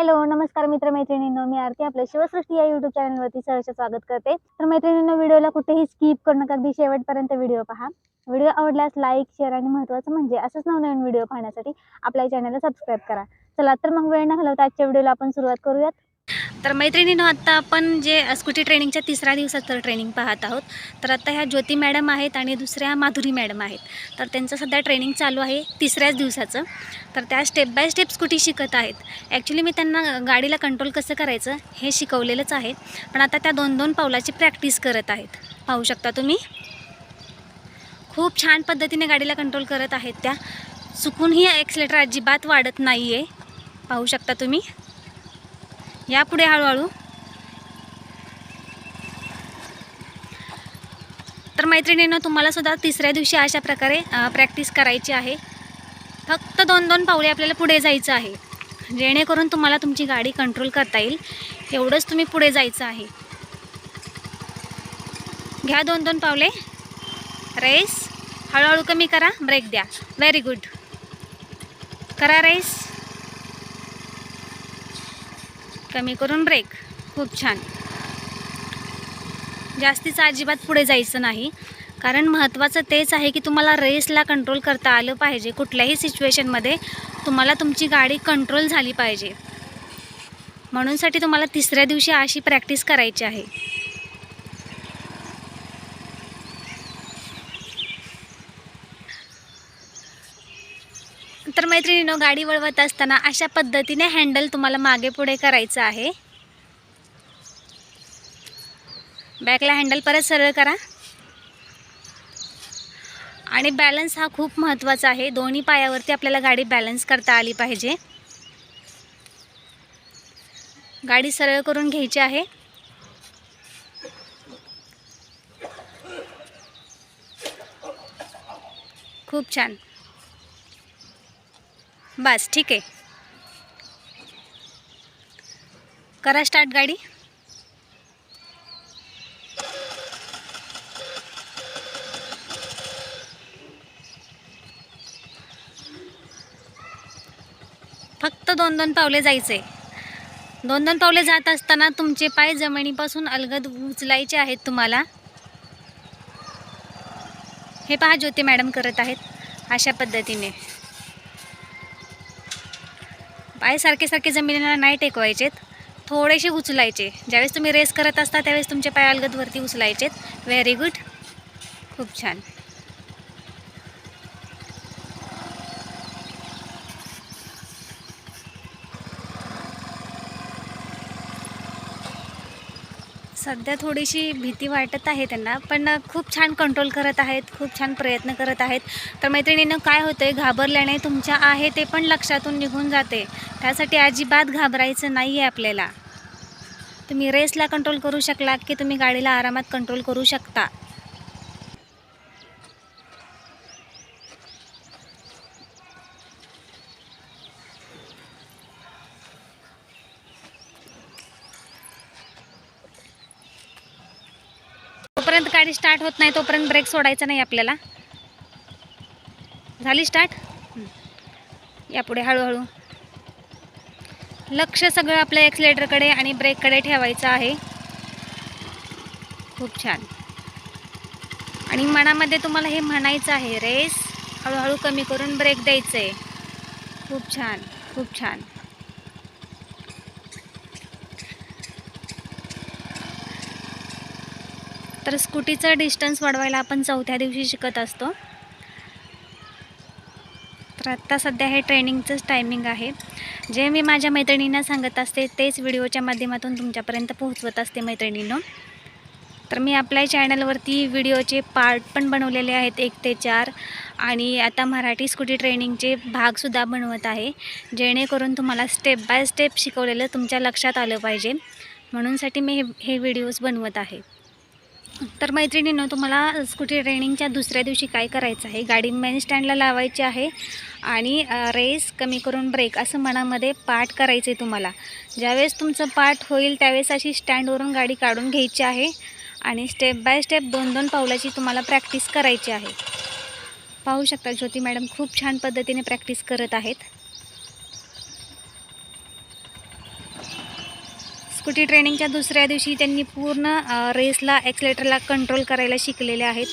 Hello नमस्कार मित्र मैत्रिणींनो मी आरती आपल्या शिवसृष्टी या युट्यूब चॅनलवरती सहर्ष स्वागत करते. तर मैत्रिणींनो व्हिडिओला कुठेही स्किप करू नका. अगदी शेवटपर्यंत व्हिडिओ पहा. व्हिडिओ आवडल्यास लाईक शेअर आणि महत्त्वाचं म्हणजे असंच नवनवीन व्हिडिओ पाहण्यासाठी आपल्या चॅनलला सबस्क्राईब करा. चला तर मग वेळ न घालवता आजच्या व्हिडिओला आपण सुरुवात करूयात. तर मैत्रिणीनं आत्ता आपण जे स्कूटी ट्रेनिंगच्या तिसऱ्या दिवसाचं ट्रेनिंग पाहत आहोत तर आत्ता ह्या ज्योती मॅडम आहेत आणि दुसऱ्या माधुरी मॅडम आहेत. तर त्यांचं सध्या ट्रेनिंग चालू आहे तिसऱ्याच दिवसाचं. तर त्या स्टेप बाय स्टेप स्कूटी शिकत आहेत. ॲक्च्युली मी त्यांना गाडीला कंट्रोल कसं करायचं हे शिकवलेलंच आहे. पण आता त्या दोन दोन पावलाची प्रॅक्टिस करत आहेत. पाहू शकता तुम्ही? खूप छान पद्धतीने गाडीला कंट्रोल करत आहेत त्या. चुकूनही ॲक्सिलेटर अजिबात वाढत नाही आहे पाहू शकता तुम्ही? या पुढे हळूहळू. तर मैत्रिणीनं तुम्हालासुद्धा तिसऱ्या दिवशी अशा प्रकारे प्रॅक्टिस करायची आहे. फक्त दोन दोन पावले आपल्याला पुढे जायचं आहे. जेणेकरून तुम्हाला तुमची गाडी कंट्रोल करता येईल. एवढंच तुम्ही पुढे जायचं आहे. घ्या दोन दोन पावले. रेस हळूहळू कमी करा. ब्रेक द्या. व्हेरी गुड करा रेस कमी करून ब्रेक खूप छान. जास्तीचं अजिबात पुढे जायचं नाही. कारण महत्त्वाचं तेच आहे की तुम्हाला रेसला कंट्रोल करता आलं पाहिजे. कुठल्याही सिच्युएशनमध्ये तुम्हाला तुमची गाडी कंट्रोल झाली पाहिजे. म्हणूनसाठी तुम्हाला तिसऱ्या दिवशी अशी प्रॅक्टिस करायची आहे. तर मैत्रिणीनो गाडी वळवत असताना अशा पद्धतीने हँडल तुम्हाला मागे पुढे करायचं आहे. बॅकला हँडल परत सरळ करा. आणि बॅलन्स हा खूप महत्त्वाचा आहे. दोन्ही पायावरती आपल्याला गाडी बॅलन्स करता आली पाहिजे. गाडी सरळ करून घ्यायची आहे. खूप छान. बस ठीक आहे. करा स्टार्ट गाडी. फक्त दोन दोन पावले जायचे. दोन दोन पावले जात असताना तुमचे पाय जमिनीपासून अलगद उचलायचे आहेत तुम्हाला. हे पहा ज्योती मॅडम करत आहेत अशा पद्धतीने. पाय सारखे सारखे जमिनीला नाही टेकवायचेत. थोडेसे उचलायचे. ज्यावेळेस तुम्ही रेस करत असता त्यावेळेस तुमचे पाय अलगदवरती उचलायचेत. व्हेरी गुड खूप छान. सध्या थोडीशी भीती वाटत आहे त्यांना पण खूप छान कंट्रोल करत आहेत खूप छान प्रयत्न करत आहेत. तर मैत्रिणीनं काय होतं आहे घाबरल्याने तुमच्या आहे ते पण लक्षातून निघून जाते. त्यासाठी अजिबात घाबरायचं नाही आहे आपल्याला. तुम्ही रेसला कंट्रोल करू शकलात की तुम्ही गाडीला आरामात कंट्रोल करू शकता. जोपर्यंत गाडी स्टार्ट होत नाही तोपर्यंत ब्रेक सोडायचा नाही आपल्याला. झाली स्टार्ट यापुढे हळूहळू. लक्ष सगळं आपल्या एक्सिलेटरकडे आणि ब्रेककडे ठेवायचं आहे. खूप छान. आणि मनामध्ये तुम्हाला हे म्हणायचं आहे रेस हळूहळू कमी करून ब्रेक द्यायचं आहे खूप छान खूप छान. तर स्कूटीचं डिस्टन्स वाढवायला आपण चौथ्या दिवशी शिकत असतो. तर आत्ता सध्या हे ट्रेनिंगचंच टायमिंग आहे. जे मी माझ्या मैत्रिणींना सांगत असते तेच व्हिडिओच्या माध्यमातून तुमच्यापर्यंत पोहोचवत असते मैत्रिणींनो. तर मी आपल्या चॅनलवरती व्हिडिओचे पार्ट पण बनवलेले आहेत एक ते चार. आणि आता मराठी स्कूटी ट्रेनिंगचे भागसुद्धा बनवत आहे. जेणेकरून तुम्हाला स्टेप बाय स्टेप शिकवलेलं तुमच्या लक्षात आलं पाहिजे. म्हणूनसाठी मी हे हे व्हिडिओज बनवत आहे. तर मैत्रिणीनं तुम्हाला स्कूटी ट्रेनिंगच्या दुसऱ्या दिवशी काय करायचं आहे? गाडी मेन स्टँडला लावायची आहे आणि रेस कमी करून ब्रेक असं मनामध्ये पाठ करायचं आहे तुम्हाला. ज्यावेळेस तुमचं पाठ होईल त्यावेळेस अशी स्टँडवरून गाडी काढून घ्यायची आहे आणि स्टेप बाय स्टेप दोन दोन पावलाची तुम्हाला प्रॅक्टिस करायची आहे. पाहू शकता ज्योती मॅडम खूप छान पद्धतीने प्रॅक्टिस करत आहेत. स्कूटी ट्रेनिंगच्या दुसऱ्या दिवशी त्यांनी पूर्ण रेसला ॲक्सिलेटरला कंट्रोल करायला शिकलेले आहेत.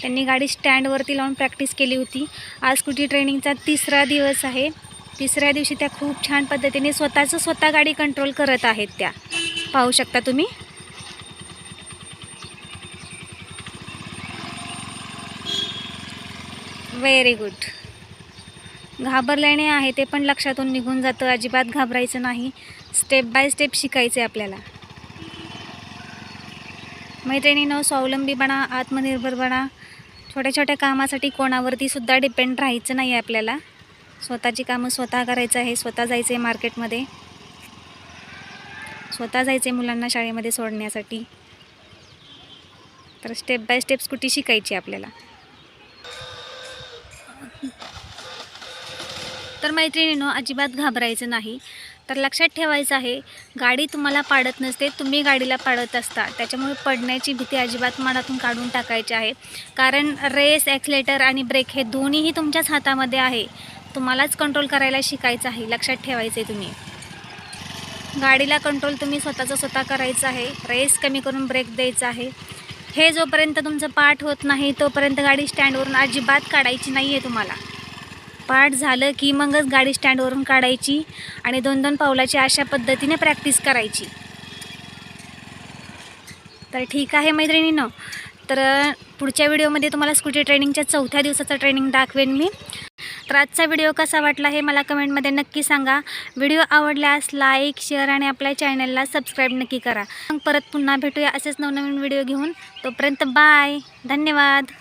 त्यांनी गाडी स्टँडवरती लावून प्रॅक्टिस केली होती. आज स्कूटी ट्रेनिंगचा तिसरा दिवस आहे. तिसऱ्या दिवशी त्या खूप छान पद्धतीने स्वतःचं स्वतः गाडी कंट्रोल करत आहेत त्या. पाहू शकता तुम्ही? व्हेरी गुड घाबरल्याने आहे ते पण लक्षातून निघून जातं. अजिबात घाबरायचं नाही. स्टेप बाय स्टेप शिकायचे आपल्याला. मैत्रिणीनं स्वावलंबीपणा आत्मनिर्भरपणा छोट्या छोट्या कामासाठी कोणावरती सुद्धा डिपेंड राहायचं नाही आहे आपल्याला. स्वतःची कामं स्वतः करायचं आहे स्वतः जायचं आहे मार्केटमध्ये स्वतः जायचं आहे मुलांना शाळेमध्ये सोडण्यासाठी. तर स्टेप बाय स्टेप स्कूटी शिकायची आपल्याला. तर मैत्रिणीनो अजिबात घाबरायचं नाही. तर लक्षात ठेवायचं आहे गाडी तुम्हाला पाडत नसते तुम्ही गाडीला पाडत असता. त्याच्यामुळे पडण्याची भीती अजिबात मनातून काढून टाकायची आहे. कारण रेस ॲक्सिलेटर आणि ब्रेक हे दोन्हीही तुमच्याच हातामध्ये आहे. तुम्हालाच कंट्रोल करायला शिकायचं आहे. लक्षात ठेवायचं आहे तुम्ही. गाडीला कंट्रोल तुम्ही स्वतःचं स्वतः करायचं आहे. रेस कमी करून ब्रेक द्यायचा आहे. हे जोपर्यंत तुमचं पाठ होत नाही तोपर्यंत गाडी स्टँडवरून अजिबात काढायची नाही आहे तुम्हाला. पाठ झालं की मगच गाडी स्टँडवरून काढायची आणि दोन दोन पावलाची अशा पद्धतीने प्रॅक्टिस करायची. तर ठीक आहे मैत्रिणीनं तर पुढच्या व्हिडिओमध्ये तुम्हाला स्कूटी ट्रेनिंगच्या चौथ्या दिवसाचं ट्रेनिंग दाखवेन मी. तर आजचा व्हिडिओ कसा वाटला हे मला कमेंटमध्ये नक्की सांगा. व्हिडिओ आवडल्यास लाईक शेअर आणि आपल्या चॅनलला सबस्क्राईब नक्की करा. मग परत पुन्हा भेटूया असेच नवनवीन व्हिडिओ घेऊन. तोपर्यंत बाय. धन्यवाद.